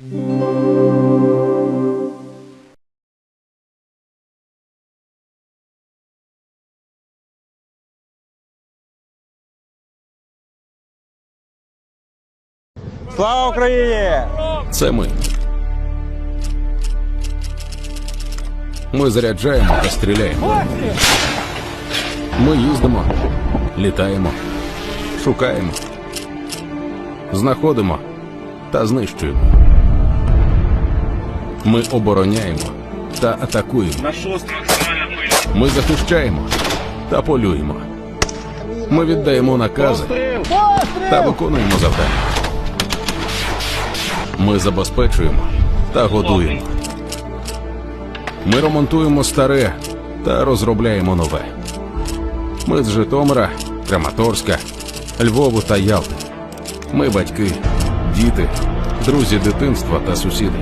Слава Україні! Це ми. Ми заряджаємо та стріляємо. Ми їздимо, літаємо, шукаємо, знаходимо та знищуємо. Ми обороняємо та атакуємо. Ми захищаємо та полюємо. Ми віддаємо накази та виконуємо завдання. Ми забезпечуємо та годуємо. Ми ремонтуємо старе та розробляємо нове. Ми з Житомира, Краматорська, Львову та Ялти. Ми батьки, діти, друзі дитинства та сусіди.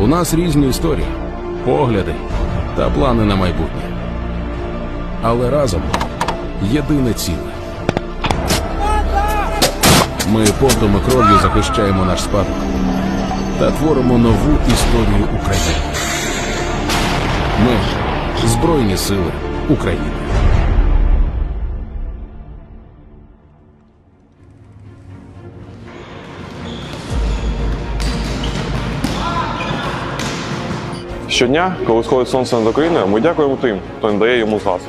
У нас різні історії, погляди та плани на майбутнє. Але разом єдине ціле. Ми потом і кров'ю захищаємо наш спадок та творимо нову історію України. Ми Збройні Сили України. Щодня, коли сходить сонце над Україною, ми дякуємо тим, хто не дає йому згас.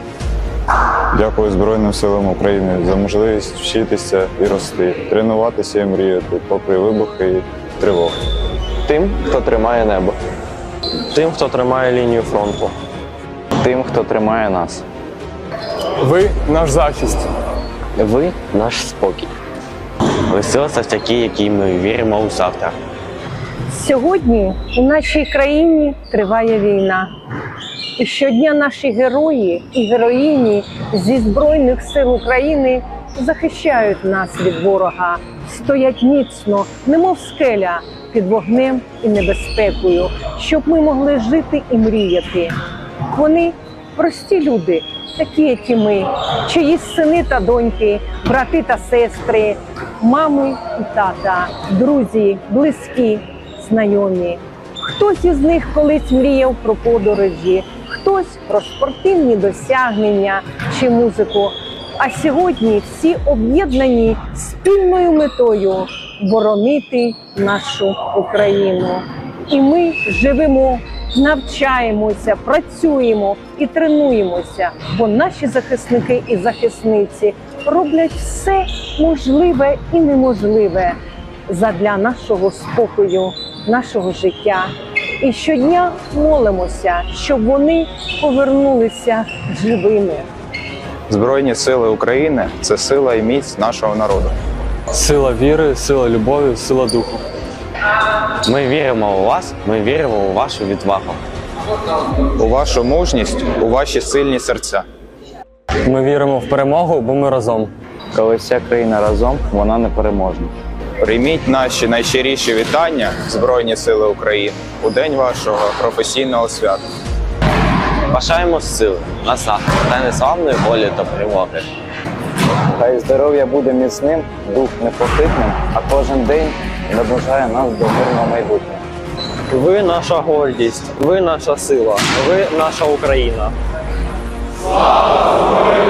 Дякую Збройним силам України за можливість вчитися і рости, тренуватися і мріяти, попри вибухи і тривоги. Тим, хто тримає небо. Тим, хто тримає лінію фронту. Тим, хто тримає нас. Ви наш захист. Ви наш спокій. Ви сила завдяки, якій ми віримо у завтра. Сьогодні у нашій країні триває війна. І щодня наші герої і героїні зі Збройних сил України захищають нас від ворога, стоять міцно, немов скеля під вогнем і небезпекою, щоб ми могли жити і мріяти. Вони прості люди, такі, як і ми, чиїсь сини та доньки, брати та сестри, мами і тата, друзі, близькі, знайомі. Хтось із них колись мріяв про подорожі, хтось про спортивні досягнення чи музику. А сьогодні всі об'єднані спільною метою боронити нашу Україну. І ми живемо, навчаємося, працюємо і тренуємося, бо наші захисники і захисниці роблять все можливе і неможливе задля нашого спокою, нашого життя. І щодня молимося, щоб вони повернулися живими. Збройні сили України це сила і міць нашого народу. Сила віри, сила любові, сила духу. Ми віримо у вас, ми віримо у вашу відвагу. У вашу мужність, у ваші сильні серця. Ми віримо в перемогу, бо ми разом. Коли вся країна разом, вона непереможна. Прийміть наші найщиріші вітання, Збройні Сили України, у день вашого професійного свята. Бажаємо сили, насади та незламної волі та перемоги. Хай здоров'я буде міцним, дух непохитним, а кожен день наближає нас до мирного майбутнього. Ви наша гордість, ви наша сила, ви наша Україна. Слава